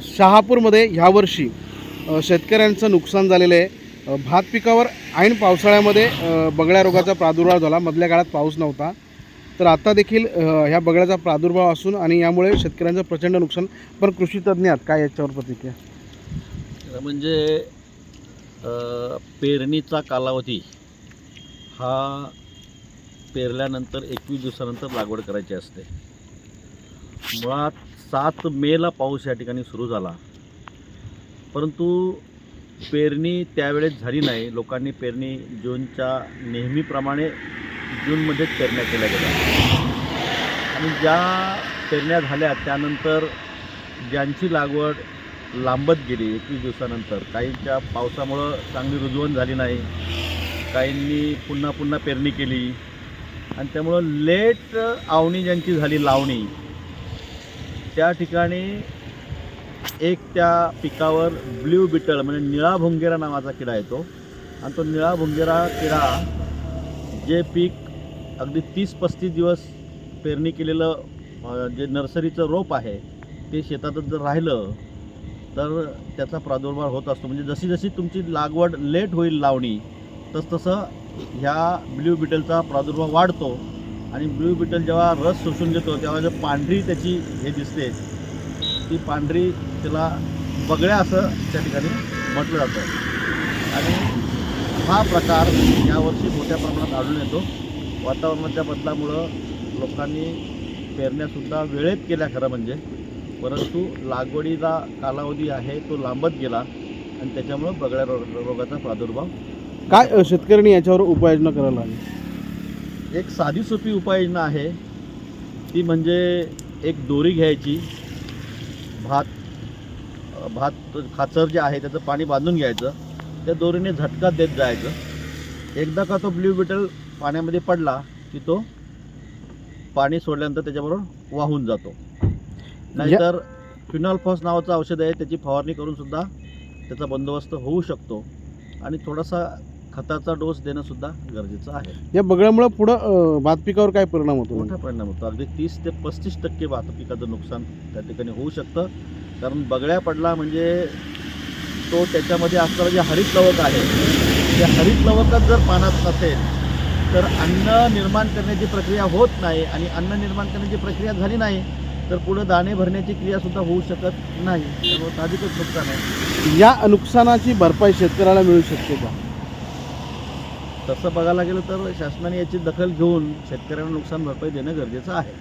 शहापूरमध्ये ह्यावर्षी शेतकऱ्यांचं नुकसान झालेलं आहे. भात पिकावर ऐन पावसाळ्यामध्ये बगड्या बगळ्या रोगाचा प्रादुर्भाव झाला. मधल्या काळात पाऊस नव्हता. तर आता देखील ह्या बगळ्याचा प्रादुर्भाव असून आणि यामुळे शेतकऱ्यांचं प्रचंड नुकसान. पण कृषी तज्ज्ञ आहेत काय याच्यावर प्रतिक्रिया? म्हणजे पेरणीचा कालावधी हा पेरल्यानंतर एकवीस दिवसानंतर लागवड करायची असते. मुळात सात मेला पाऊस या ठिकाणी सुरू झाला. परंतु पेरणी त्यावेळेस झाली नाही. लोकांनी पेरणी जूनच्या नेहमीप्रमाणे जूनमध्येच पेरण्या केल्या गेल्या. आणि ज्या पेरण्या झाल्या त्यानंतर ज्यांची लागवड लांबत गेली एकवीस दिवसानंतर काहींच्या पावसामुळं चांगली रुजवण झाली नाही काहींनी पुन्हा पुन्हा पेरणी केली. आणि त्यामुळं लेट आवणी ज्यांची झाली लावणी त्या ठिकाणी एक त्या पिकावर ब्ल्यू बिटल म्हणजे निळा भुंगेरा नावाचा किडा येतो. आणि तो निळा भुंगेरा किडा जे पीक अगदी तीस पस्तीस दिवस पेरणी केलेलं जे नर्सरीचं रोप आहे ते शेतातच जर राहिलं तर त्याचा प्रादुर्भाव होत असतो. म्हणजे जशी जशी तुमची लागवड लेट होईल लावणी तसतसं ह्या ब्ल्यू बिटलचा प्रादुर्भाव वाढतो. आणि ब्ल्यू बिटल जेव्हा रस शोषून घेतो तेव्हा जे पांढरी त्याची हे दिसते ती पांढरी त्याला बगळ्या असं त्या ठिकाणी म्हटलं जातं. आणि हा प्रकार यावर्षी मोठ्या प्रमाणात आढळून येतो. वातावरणाच्या बदलामुळं लोकांनी पेरण्यासुद्धा वेळेत केल्या खरं म्हणजे परंतु लागवडीचा कालावधी आहे तो लांबत गेला आणि त्याच्यामुळं बगळ्या रो रोगाचा प्रादुर्भाव काय शेतकऱ्यांनी याच्यावर उपाययोजना करायला हवी? एक साधी सोपी उपाययोजना आहे. ती म्हणजे एक दोरी घ्यायची. भात भात खाचर जे आहे त्याचं पाणी बांधून घ्यायचं. त्या दोरीने झटका देत जायचं. एकदा का तो ब्ल्यू बिटल पाण्यामध्ये पडला की तो पाणी सोडल्यानंतर त्याच्याबरोबर वाहून जातो. नाहीतर फिनॉलफॉस नावाचं औषध आहे त्याची फवारणी करून सुद्धा त्याचा बंदोबस्त होऊ शकतो. आणि थोडासा खताचा डोस देणं सुद्धा गरजेचं आहे. या बगळ्यामुळं पुढं भात पिकावर काय परिणाम होतो? मोठा परिणाम होतो. अगदी तीस ते पस्तीस टक्के भात पिकाचं नुकसान त्या ठिकाणी होऊ शकतं. कारण बगळ्या पडला म्हणजे तो त्याच्यामध्ये असणारं जे हरित लवक आहे त्या हरित लवकच जर पानात नसेल तर अन्न निर्माण करण्याची प्रक्रिया होत नाही आणि अन्न निर्माण करण्याची प्रक्रिया झाली नाही तर पुढे दाणे भरण्याची क्रियासुद्धा होऊ शकत नाही. त्यामुळे साहजिकच नुकसान आहे. या नुकसानाची भरपाई शेतकऱ्याला मिळू शकते का? तसं बघायला गेलं तर शासनाने याची दखल घेऊन शेतकऱ्यांना नुकसान भरपाई देणं गरजेचं आहे.